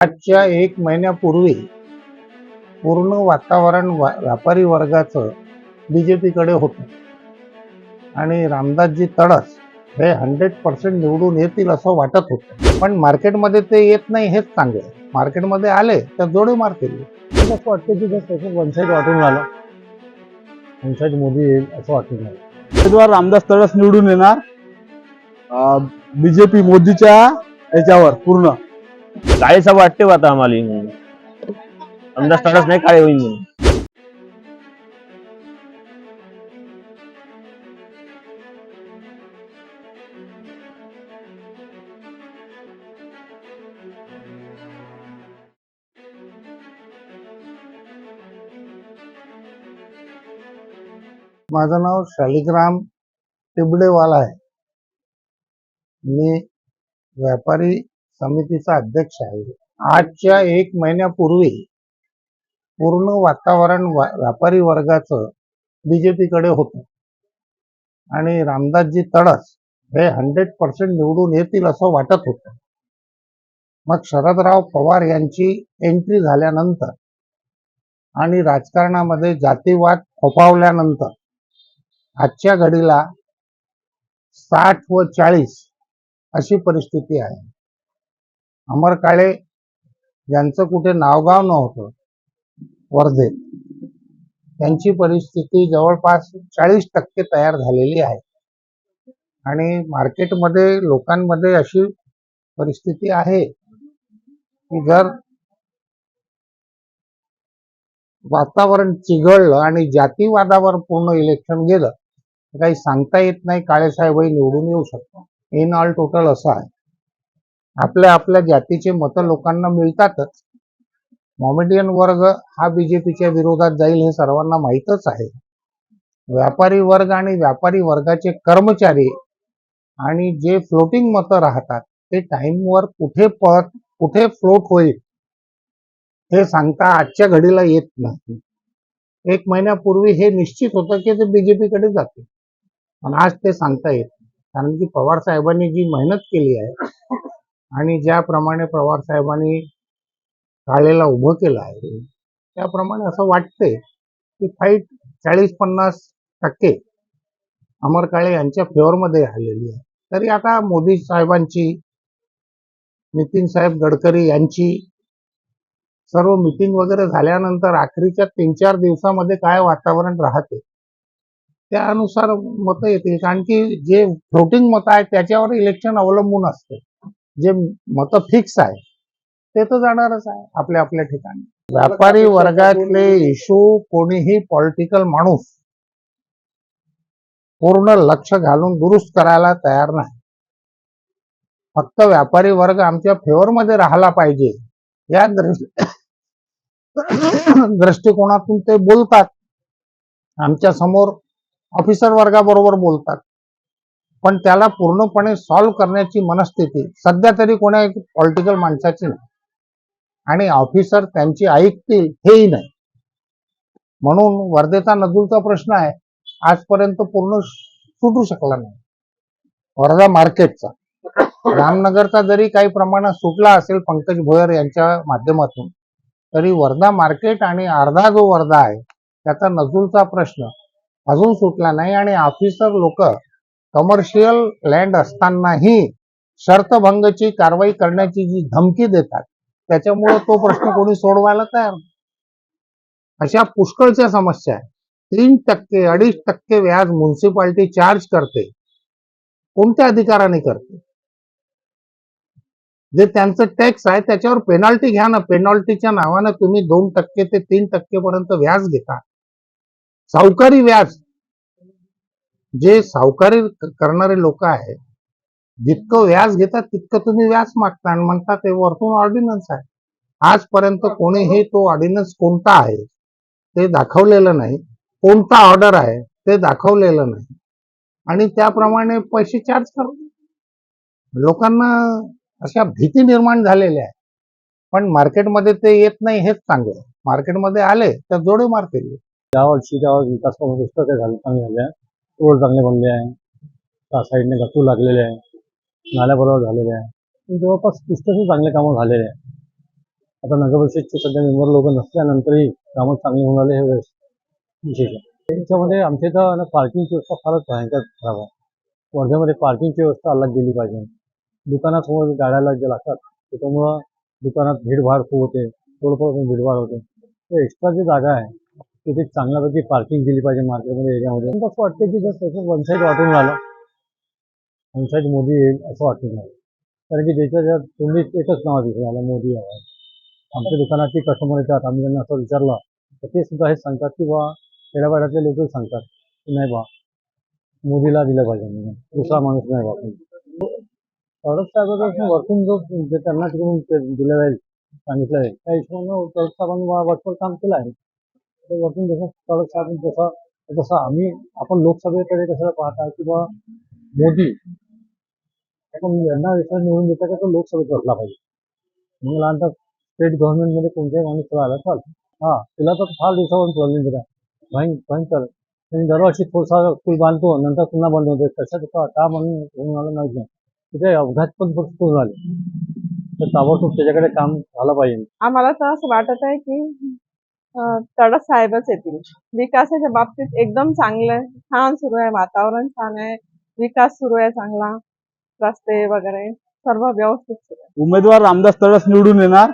आजच्या एक महिन्यापूर्वी पूर्ण वातावरण वा- व्यापारी वर्गाचं बीजेपीकडे होतं. आणि रामदासजी तडस हे हंड्रेड पर्सेंट निवडून येतील असं वाटत होतं. पण मार्केटमध्ये ते येत नाही हेच चांगलं आहे. मार्केटमध्ये आले तर जोडे मारतील. असं वाटतं की जर त्याचं वन साईड वाटून आलं वन साईड मोदी येईल असं वाटून आलं उमेदवार रामदास तळस निवडून येणार बीजेपी मोदीच्या याच्यावर पूर्ण. काळेसाहेब वाटते आता आम्हाला. म्हणून अंदाज तडच नाही काळे होईल म्हणून. माझं नाव शालिग्राम टिबडेवाला आहे. मी व्यापारी समितीचा अध्यक्ष आहे. आजच्या एक महिन्यापूर्वी पूर्ण वातावरण वा- व्यापारी वर्गाचं बीजेपीकडे होतं. आणि रामदासजी तडस हे हंड्रेड पर्सेंट निवडून येतील असं वाटत होतं. मग शरदराव पवार यांची एंट्री झाल्यानंतर आणि राजकारणामध्ये जातीवाद फोफावल्यानंतर आजच्या घडीला साठ व चाळीस अशी परिस्थिती आहे. अमर काळे यांचं कुठे नावगाव नव्हतं. वर्धेत त्यांची परिस्थिती जवळपास चाळीस टक्के तयार झालेली आहे. आणि मार्केटमध्ये लोकांमध्ये अशी परिस्थिती आहे की जर वातावरण चिघळलं आणि जातीवादावर पूर्ण इलेक्शन गेलं तर काही सांगता येत नाही काळेसाहेबही निवडून येऊ शकतो इन ऑल टोटल असं आहे. आपल्या आपल्या जातीचे मतं लोकांना मिळतातच. मॉमेडियन वर्ग हा बीजेपीच्या विरोधात जाईल हे सर्वांना माहीतच आहे. व्यापारी वर्ग आणि व्यापारी वर्गाचे कर्मचारी आणि जे फ्लोटिंग मतं राहतात ते टाइमवर कुठे पळत कुठे फ्लोट होईल हे सांगता आजच्या घडीला येत नाही. एक महिन्यापूर्वी हे निश्चित होतं की ते बीजेपीकडे जाते पण आज ते सांगता येत नाही. कारण की पवार साहेबांनी जी मेहनत केली आहे आणि ज्याप्रमाणे पवार साहेबांनी काळेला उभं केलं आहे त्याप्रमाणे असं वाटतंय की फाईट चाळीस पन्नास टक्के अमर काळे यांच्या फेवरमध्ये आलेली आहे. तरी आता मोदी साहेबांची नितीन साहेब गडकरी यांची सर्व मिटिंग वगैरे झाल्यानंतर आखरीच्या तीन चार दिवसामध्ये काय वातावरण राहते त्यानुसार मतं येतील. कारण की जे फ्लोटिंग मतं आहेत त्याच्यावर इलेक्शन अवलंबून असते. जे मतं फिक्स आहे ते तर जाणारच आहे आपल्या आपल्या ठिकाणी. व्यापारी वर्गातले इशू कोणीही पॉलिटिकल माणूस पूर्ण लक्ष घालून दुरुस्त करायला तयार नाही. फक्त व्यापारी वर्ग आमच्या फेवरमध्ये राहिला पाहिजे. या दृष्टी दृष्टिकोनातून ते बोलतात. आमच्यासमोर ऑफिसर वर्गाबरोबर बोलतात. पण त्याला पूर्णपणे सॉल्व्ह करण्याची मनस्थिती सध्या तरी कोणा पॉलिटिकल माणसाची नाही. आणि ऑफिसर त्यांची ऐकतील हेही नाही. म्हणून वर्धेचा नदूचा प्रश्न आहे आजपर्यंत पूर्ण सुटू शकला नाही. वर्धा मार्केटचा. रामनगरचा जरी काही प्रमाणात सुटला असेल पंकज भोयर यांच्या माध्यमातून तरी वर्धा मार्केट आणि अर्धा जो वर्धा आहे त्याचा नजूलचा प्रश्न अजून सुटला नाही आणि ऑफिसर लोक कमर्शियल लँड असतानाही शर्तभंगची कारवाई करण्याची जी धमकी देतात त्याच्यामुळे तो प्रश्न कोणी सोडवायला तयार अशा पुष्कळच्या समस्या आहेत. तीन टक्के अडीच टक्के व्याज म्युन्सिपाल्टी चार्ज करते. कोणत्या अधिकाराने करते? जे त्यांचं टॅक्स आहे त्याच्यावर पेनल्टी घ्या ना. पेनल्टीच्या नावानं तुम्ही दोन टक्के ते तीन टक्के पर्यंत व्याज घेता. सावकारी व्याज जे सावकारी करणारे लोक आहेत जितकं व्याज घेतात तितकं तुम्ही व्याज मागता. आणि म्हणता ते वरतून ऑर्डिनन्स आहे. आजपर्यंत कोणीही तो ऑर्डिनन्स कोणता आहे ते दाखवलेलं नाही. कोणता ऑर्डर आहे ते दाखवलेलं नाही. आणि त्याप्रमाणे पैसे चार्ज करतात लोकांना अशा भीती निर्माण झालेल्या आहे पण मार्केटमध्ये ते येत नाही हेच चांगलं. मार्केटमध्ये आले तर जोडे मारतील. या वर्षी त्या विकास पुस्तके पुस्तकं झाले. रोड चांगले बनले आहे. त्या साईडने गटू लागलेले आहे. नाल्या बरोबर झालेले आहे. जवळपास पुस्तकही चांगले कामं झालेले आहे. आता नगरपरिषदचे सध्या मेंबर लोक नसल्यानंतरही कामं चांगली होणार हे विशेष आहे. त्यांच्यामध्ये आमच्या इथं ना पार्किंगची व्यवस्था फारच भयंकर खराब आहे. वर्ध्यामध्ये पार्किंगची व्यवस्था अलग गेली पाहिजे. दुकानासमोर गाड्याला जे लागतात. त्याच्यामुळं दुकानात भीडभाड खूप होते. थोडंफार भीडभाड होते. तर एक्स्ट्रा जी जागा आहे तिथे चांगल्यापैकी पार्किंग दिली पाहिजे मार्केटमध्ये एरियामध्ये असं वाटतं की जर त्याचं वन साईड वाटून राहिलं वन साईड मोदी येईल असं वाटून राहिलं. कारण की ज्याच्या ज्या तुम्ही एकच नाव दिसून आलं मोदी आहे आमच्या दुकानातली कस्टमर येतात आम्ही त्यांना असं विचारलं तर ते सुद्धा हे सांगतात की बा खेड्यापाड्यातले लोक सांगतात की नाही बा मोदीला दिलं पाहिजे म्हणून. दुसरा माणूस नाही बा. तरच वर्कून वरतून जो त्यांना तिकडून दिलं जाईल सांगितलं जाईल. त्या हिशोबानं तरच साहेबांनी वा- काम केलं आहे. वरतून जसं कडक साहेब जसं जसं आम्ही आपण लोकसभेकडे कसं पाहता की बा मोदी यांना विश्वास निवडून देता का तो लोकसभेत बसला पाहिजे? मग लहानता स्टेट गव्हर्नमेंटमध्ये कोणत्याही माणूस आला चाल हा तिला तर फार दिवसावर प्रॉब्लेम दिला. भयंकर. दरवर्षी थोडासा पूल बांधतो नंतर पुन्हा बंद होते. कशात का का म्हणून होऊन आलं नाही. तिथे अपघात पण भरपूर झाले. तर ताबडतोब त्याच्याकडे काम झालं पाहिजे. आम्हाला तर असं वाटत आहे की तडस साहेबच येतील. विकासाच्या बाबतीत एकदम चांगलं आहे. छान सुरू आहे. वातावरण छान आहे. विकास सुरू आहे चांगला. रस्ते वगैरे सर्व व्यवस्थित सुरू आहे. उमेदवार रामदास तडस निवडून येणार.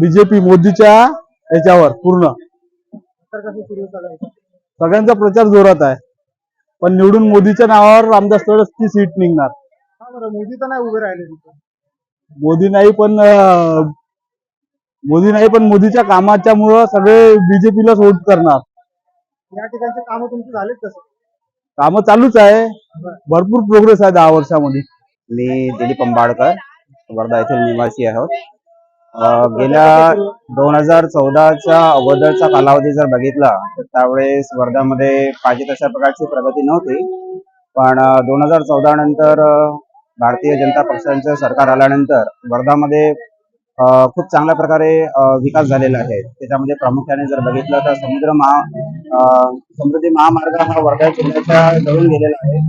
बीजेपी मोदीच्या याच्यावर पूर्ण. सगळ्यांचा प्रचार जोरात आहे. पण निवडून मोदीच्या नावावर रामदास तडसची सीट निघणार. मोदी तर नाही उभे राहिले तिथे. मोदी नाही पण मोदी नाही पण मोदीच्या कामाच्या मुळे सगळे बीजेपीलाच वोट करणार. या ठिकाणचे कामं तुमचे कसं कामं चालूच आहे. भरपूर प्रोग्रेस आहे दहा वर्षामध्ये. मी दिलीप अंबाडकर वर्धा येथील निवासी आहोत. गेल्या दोन हजार चौदाच्या अगोदरचा कालावधी जर बघितला तर त्यावेळेस वर्ध्यामध्ये पाहिजे तशा प्रकारची प्रगती नव्हती. पण दोन हजार चौदा नंतर भारतीय जनता पक्षाचं सरकार आल्यानंतर वर्धामध्ये खूप चांगल्या प्रकारे विकास झालेला आहे. त्याच्यामध्ये प्रामुख्याने जर बघितलं तर समुद्र महा समृद्धी महामार्ग हा वर्धा जिल्ह्याच्या जवळून गेलेला आहे.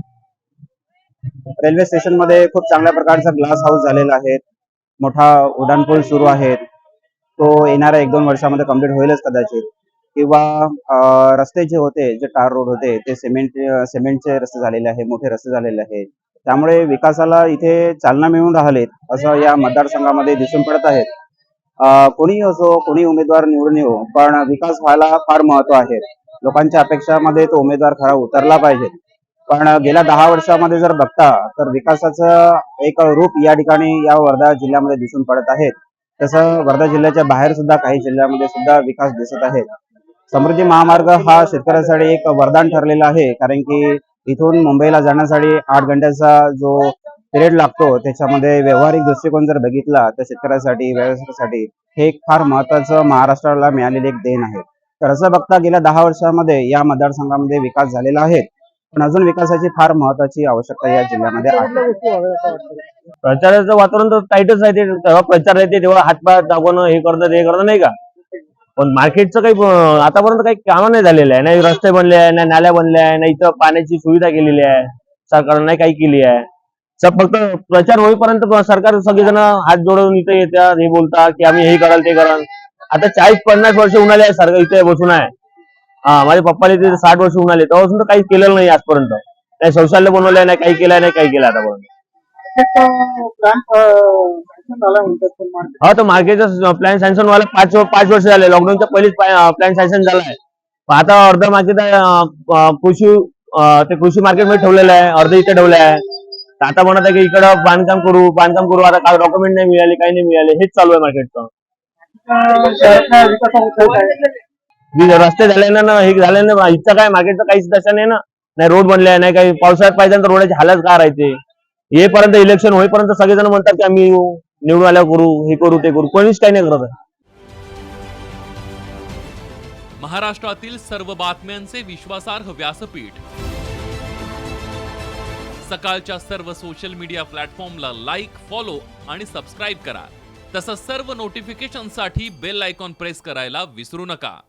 रेल्वे स्टेशनमध्ये खूप चांगल्या प्रकारचा ग्लास हाऊस झालेला आहे. मोठा उड्डाणपूल सुरू आहे तो येणाऱ्या एक दोन वर्षामध्ये कंप्लीट होईलच कदाचित. किंवा रस्ते जे होते जे टार रोड होते ते सिमेंट सिमेंटचे रस्ते झालेले आहे मोठे रस्ते झालेले आहेत. त्यामुळे विकासाला इथे चालना मिळून राहिलेत असं या मतदारसंघामध्ये दिसून पडत आहेत कोणीही असो कोणी उमेदवार निवडून येऊ पण विकास व्हायला फार महत्त्व आहे. लोकांच्या अपेक्षामध्ये तो उमेदवार खरा उतरला पाहिजे. पण गेल्या दहा वर्षामध्ये जर बघता तर विकासाचं एक रूप या ठिकाणी या वर्धा जिल्ह्यामध्ये दिसून पडत आहे. तसं वर्धा जिल्ह्याच्या बाहेर सुद्धा काही जिल्ह्यामध्ये सुद्धा विकास दिसत आहे. समृद्धी महामार्ग हा शेतकऱ्यांसाठी एक वरदान ठरलेला आहे कारण की इथून मुंबईला जाण्यासाठी आठ घंट्याचा जो पिरियड लागतो त्याच्यामध्ये व्यावहारिक दृष्टिकोन जर बघितला तर शेतकऱ्यासाठी व्यवसायासाठी हे एक फार महत्वाचं महाराष्ट्राला मिळालेली एक देण आहे. तर असं बघता गेल्या दहा वर्षामध्ये या मतदारसंघामध्ये विकास झालेला आहे. पण अजून विकासाची फार महत्वाची आवश्यकता या जिल्ह्यामध्ये आहे. प्रचाराचं वातावरण तर टाईटच आहे ते. तेव्हा प्रचार येते तेव्हा हातपाय दाखवणं हे करणं ते करणं नाही का? पण मार्केटचं काही आतापर्यंत काही कामं नाही झालेलं आहे. नाही रस्ते बनले आहे नाही नाल्या बनल्या आहे नाही इथं पाण्याची सुविधा केलेली आहे. सरकारनं नाही काही केली आहे. सब फक्त प्रचार होईपर्यंत सरकार सगळेजण हात जोडून इथे येतात हे बोलतात की आम्ही हे कराल ते कराल. आता चाळीस पन्नास वर्ष उन्हाले आहे सरकार इथे बसून आहे. हा माझ्या पप्पाला इथे साठ वर्ष उन्हाले तेव्हापासून तर काही केलेलं नाही आजपर्यंत. नाही शौचालय बनवलंय नाही काही केलंय नाही काही केलं आतापर्यंत. हा तर मार्केटचा प्लॅन सँक्शन व्हायला पाच पाच वर्ष झाले. लॉकडाऊनच्या पहिलेच प्लॅन सँक्शन झाला आहे. आता अर्ध मार्केट कृषी ते कृषी मार्केटमध्ये ठेवलेलं आहे. अर्ध इथे ठेवलं आहे तर आता म्हणत आहे की इकडं बांधकाम करू बांधकाम करू. आता काय डॉक्युमेंट नाही मिळाले काही नाही मिळाले. हेच चालू आहे मार्केटचं रस्ते झाले ना ना, हे झाले ना इथं काय मार्केटचं काहीच दशा नाही ना. नाही रोड बनले आहे, नाही काही. पावसाळ्यात पाहिजे तर रोडाची हालत काय राहते? येईपर्यंत इलेक्शन होईपर्यंत सगळेजण म्हणतात की आम्ही येऊ, निवडून आल्यावर करू हे करू ते करू. कोणीच काही नाही करत आहे. महाराष्ट्रातील सर्व बातम्यांचे विश्वासार्ह व्यासपीठ. सकाळच्या सर्व सोशल मीडिया प्लॅटफॉर्मला लाईक फॉलो आणि सबस्क्राईब करा. तसंच सर्व नोटिफिकेशनसाठी बेल आयकॉन प्रेस करायला विसरू नका.